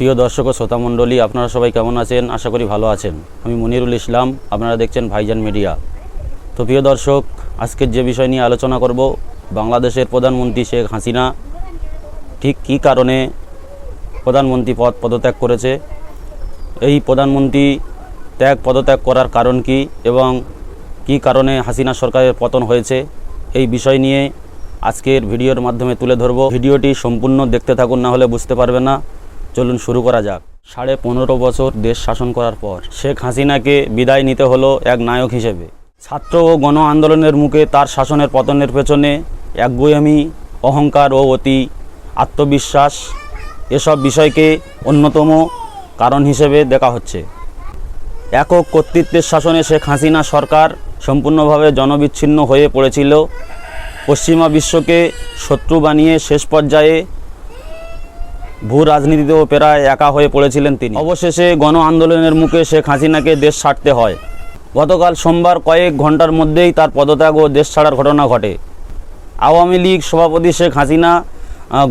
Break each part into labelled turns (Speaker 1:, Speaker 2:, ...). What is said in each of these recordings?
Speaker 1: প্রিয় দর্শক ও শ্রোতা মণ্ডলী, আপনারা সবাই কেমন আছেন? আশা করি ভালো আছেন। আমি মনিরুল ইসলাম, আপনারা দেখছেন ভাইজান মিডিয়া। তো প্রিয় দর্শক, আজকের যে বিষয় নিয়ে আলোচনা করব, বাংলাদেশের প্রধানমন্ত্রী শেখ হাসিনা ঠিক কী কারণে প্রধানমন্ত্রী পদ পদত্যাগ করেছে? এই প্রধানমন্ত্রী ত্যাগ পদত্যাগ করার কারণ কি এবং কী কারণে হাসিনা সরকারের পতন হয়েছে? এই বিষয় নিয়ে আজকের ভিডিওর মাধ্যমে তুলে ধরব। ভিডিওটি সম্পূর্ণ দেখতে থাকুন, না হলে বুঝতে পারবে না। চলুন শুরু করা যাক। সাড়ে পনেরো বছর দেশ শাসন করার পর, শেখ হাসিনাকে বিদায় নিতে হলো এক নায়ক হিসেবে। ছাত্র ও গণ আন্দোলনের মুখে তার শাসনের পতনের পেছনে একগুয়ামি, অহংকার ও অতি আত্মবিশ্বাস, এসব বিষয়কে অন্যতম কারণ হিসেবে দেখা হচ্ছে। একক কর্তৃত্বের শাসনে শেখ হাসিনা সরকার সম্পূর্ণভাবে জনবিচ্ছিন্ন হয়ে পড়েছিল। পশ্চিমা বিশ্বকে শত্রু বানিয়ে শেষ পর্যায়ে ভূ রাজনীতিতেও প্রায় একা হয়ে পড়েছিলেন তিনি। অবশেষে গণ আন্দোলনের মুখে শেখ হাসিনাকে দেশ ছাড়তে হয়। গতকাল সোমবার কয়েক ঘণ্টার মধ্যেই তার পদত্যাগ ও দেশ ছাড়ার ঘটনা ঘটে। আওয়ামী লীগ সভাপতি শেখ হাসিনা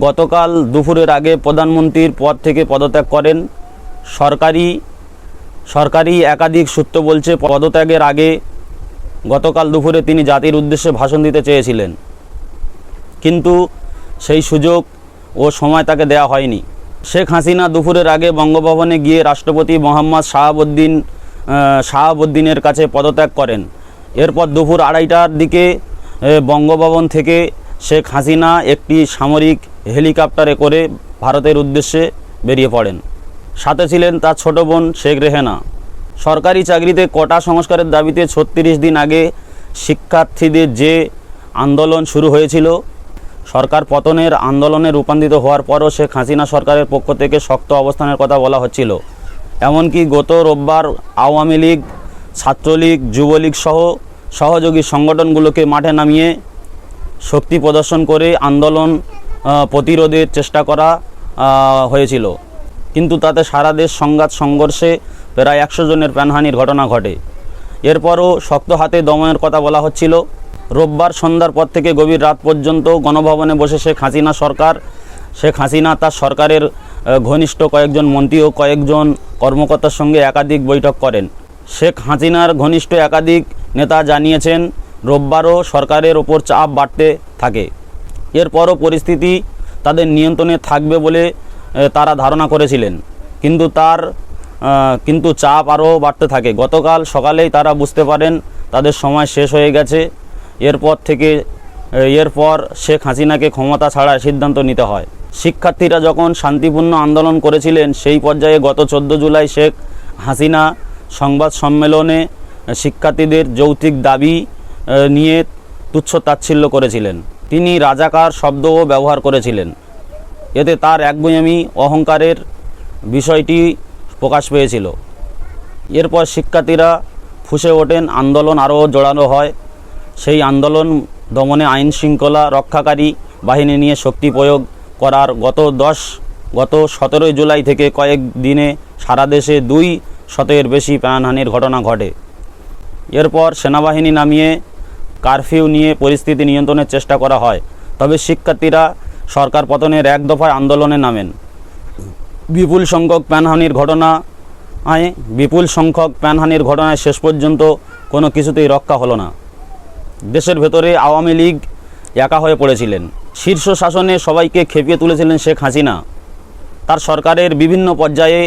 Speaker 1: গতকাল দুপুরের আগে প্রধানমন্ত্রীর পদ থেকে পদত্যাগ করেন। সরকারি সরকারি একাধিক সূত্র বলছে পদত্যাগের আগে গতকাল দুপুরে তিনি জাতির উদ্দেশ্যে ভাষণ দিতে চেয়েছিলেন। কিন্তু সেই সুযোগ ও সময় তাকে দেওয়া হয়নি। শেখ হাসিনা দুপুরের আগে বঙ্গভবনে গিয়ে রাষ্ট্রপতি মোহাম্মদ শাহাবুদ্দিন শাহাবুদ্দিনের কাছে পদত্যাগ করেন। এরপর দুপুর আড়াইটার দিকে বঙ্গভবন থেকে শেখ হাসিনা একটি সামরিক হেলিকপ্টারে করে ভারতের উদ্দেশ্যে বেরিয়ে পড়েন। সাথে ছিলেন তার ছোট বোন শেখ রেহেনা। সরকারি চাকরিতে কোটা সংস্কারের দাবিতে ছত্রিশ দিন আগে শিক্ষার্থীদের যে আন্দোলন শুরু হয়েছিল সরকার পতনের আন্দোলনে রূপান্তরিত হওয়ার পরও শেখ হাসিনা সরকারের পক্ষ থেকে শক্ত অবস্থানের কথা বলা হচ্ছিল। এমনকি গত রোববার আওয়ামী লীগ, ছাত্রলীগ, যুবলীগ সহ সহযোগী সংগঠনগুলোকে মাঠে নামিয়ে শক্তি প্রদর্শন করে আন্দোলন প্রতিরোধের চেষ্টা করা হয়েছিল। কিন্তু তাতে সারা দেশ সংঘাত, সংঘর্ষে প্রায় একশো জনের প্রাণহানির ঘটনা ঘটে। এরপরও শক্ত হাতে দমনের কথা বলা হচ্ছিল। রোববার সন্ধ্যার পর থেকে গভীর রাত পর্যন্ত গণভবনে বসে শেখ হাসিনা সরকার, শেখ হাসিনা তার সরকারের ঘনিষ্ঠ কয়েকজন মন্ত্রী ও কয়েকজন কর্মকর্তার সঙ্গে একাধিক বৈঠক করেন। শেখ হাসিনার ঘনিষ্ঠ একাধিক নেতা জানিয়েছেন, রোববারও সরকারের ওপর চাপ বাড়তে থাকে। এরপরও পরিস্থিতি তাদের নিয়ন্ত্রণে থাকবে বলে তারা ধারণা করেছিলেন। কিন্তু তার কিন্তু চাপ আরও বাড়তে থাকে। গতকাল সকালেই তারা বুঝতে পারেন, তাদের সময় শেষ হয়ে গেছে। এরপর থেকে, এরপর শেখ হাসিনাকে ক্ষমতা ছাড়ার সিদ্ধান্ত নিতে হয়। শিক্ষার্থীরা যখন শান্তিপূর্ণ আন্দোলন করেছিলেন, সেই পর্যায়ে গত চোদ্দ জুলাই শেখ হাসিনা সংবাদ সম্মেলনে শিক্ষার্থীদের যৌক্তিক দাবি নিয়ে তুচ্ছ তাচ্ছিল্য করেছিলেন। তিনি রাজাকার শব্দও ব্যবহার করেছিলেন। এতে তার একগুঁয়ামি অহংকারের বিষয়টি প্রকাশ পেয়েছিল। এরপর শিক্ষার্থীরা ফুসে ওঠেন, আন্দোলন আরও জোরালো হয়। সেই আন্দোলন দমনে আইন শৃঙ্খলা রক্ষাকারী বাহিনী নিয়ে শক্তি প্রয়োগ করার গত দশ, গত সতেরোই জুলাই থেকে কয়েক দিনে সারা দেশে দুই শতের বেশি প্রাণহানির ঘটনা ঘটে। এরপর সেনাবাহিনী নামিয়ে কারফিউ নিয়ে পরিস্থিতি নিয়ন্ত্রণের চেষ্টা করা হয়, তবে শিক্ষার্থীরা সরকার পতনের এক দফায় আন্দোলনে নামেন। বিপুল সংখ্যক প্রাণহানির ঘটনায় বিপুল সংখ্যক প্রাণহানির ঘটনায় শেষ পর্যন্ত কোনো কিছুতেই রক্ষা হলো না। দেশের ভেতরে আওয়ামী লীগ একা হয়ে পড়েছিলেন। শীর্ষ শাসনে সবাইকে খেপিয়ে তুলেছিলেন শেখ হাসিনা। তার সরকারের বিভিন্ন পর্যায়ে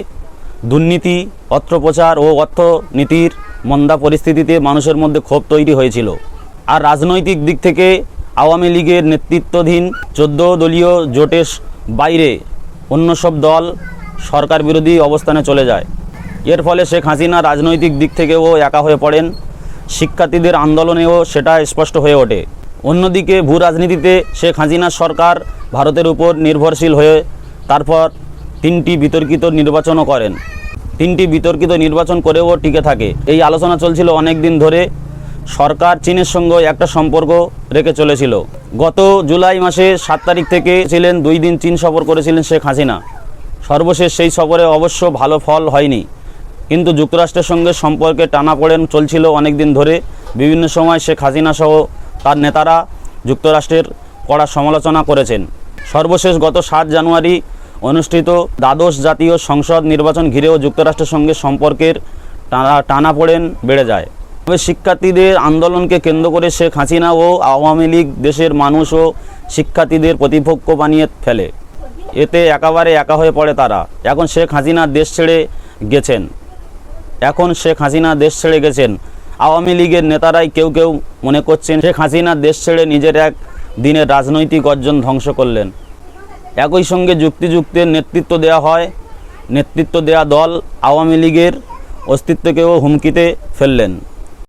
Speaker 1: দুর্নীতি অস্ত্রপ্রচার ও অর্থনীতির মন্দা পরিস্থিতিতে মানুষের মধ্যে ক্ষোভ তৈরি হয়েছিল। আর রাজনৈতিক দিক থেকে আওয়ামী লীগের নেতৃত্বাধীন চোদ্দ দলীয় জোটের বাইরে অন্য সব দল সরকার বিরোধী অবস্থানে চলে যায়। এর ফলে শেখ হাসিনা রাজনৈতিক দিক থেকেও একা হয়ে পড়েন। শিক্ষার্থীদের আন্দোলনেও সেটা স্পষ্ট হয়ে ওঠে। অন্যদিকে ভূ রাজনীতিতে শেখ হাসিনা সরকার ভারতের উপর নির্ভরশীল হয়ে তারপর তিনটি বিতর্কিত নির্বাচনও করেন। তিনটি বিতর্কিত নির্বাচন করেও টিকে থাকে। এই আলোচনা চলছিল অনেক দিন ধরে। সরকার চীনের সঙ্গে একটা সম্পর্ক রেখে চলেছিল। গত জুলাই মাসে সাত তারিখ থেকে ছিলেন দুই দিন চীন সফর করেছিলেন শেখ হাসিনা। সর্বশেষ সেই সফরে অবশ্য ভালো ফল হয়নি। কিন্তু যুক্তরাষ্ট্রের সঙ্গে সম্পর্কে টানাপোড়েন চলছিল অনেক দিন ধরে। বিভিন্ন সময় শেখ হাসিনা সহ তার নেতারা যুক্তরাষ্ট্রের কড়া সমালোচনা করেছেন। সর্বশেষ গত সাত জানুয়ারি অনুষ্ঠিত দ্বাদশ জাতীয় সংসদ নির্বাচন ঘিরেও যুক্তরাষ্ট্রের সঙ্গে সম্পর্কের টানা, টানাপোড়েন বেড়ে যায়। তবে শিক্ষার্থীদের আন্দোলনকে কেন্দ্র করে শেখ হাসিনা ও আওয়ামী লীগ দেশের মানুষ ও শিক্ষার্থীদের প্রতিপক্ষ বানিয়ে ফেলে। এতে একেবারে একা হয়ে পড়ে তারা। এখন শেখ হাসিনা দেশ ছেড়ে গেছেন। এখন শেখ হাসিনা দেশ ছেড়ে গেছেন। আওয়ামী লীগের নেতারাই কেউ কেউ মনে করছেন শেখ হাসিনা দেশ ছেড়ে নিজের এক দিনের রাজনৈতিক অর্জন ধ্বংস করলেন। একই সঙ্গে যুক্তিযুক্তের নেতৃত্ব দেয়া হয়। নেতৃত্ব দেয়া দল আওয়ামী লীগের অস্তিত্বকেও হুমকিতে ফেললেন।